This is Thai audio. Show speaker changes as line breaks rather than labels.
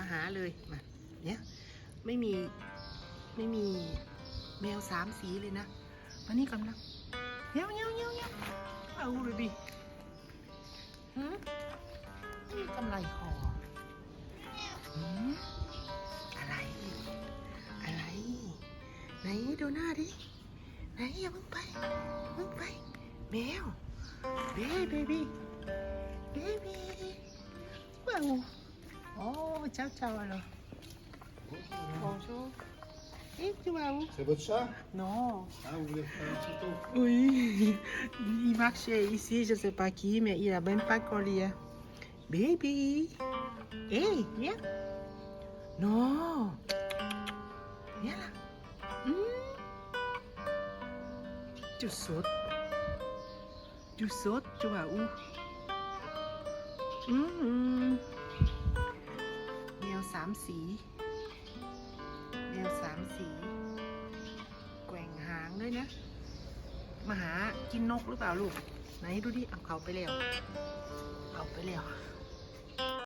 มาหาเลยมาเนี่ยไม่มีไม่มีแมวสามสีเลยนะมานี่กำลังเงี้ยวเงี้ยวเงี้ยวเงี้ยวเอาเลยดิหืมไม่มีกำไรคอหืมอะไร อะไร ไหนดูหน้าดิ ไหนอย่าเพิ่งไปเพิ่งไป แมวเบบี้เบบีเบบีว้าว Ô, tchau, tchau, alors. Bonjour. Et tu vas où
C'est votre chat
Non.
Ah, vous voulez faire un tuto
Oui. Il marchait ici, je ne sais pas qui, mais il n'a même pas collier. Baby. Hé, hey, viens. Non. Viens là. Hum. Tu sautes. Tu sautes, tu vas où hum, hum. ามสี แมวสามสี แกว่งหางด้วยนะ มาหากินนกหรือเปล่าลูก ไหนดูดิ เอาเขาไปแล้ว เอาไปแล้ว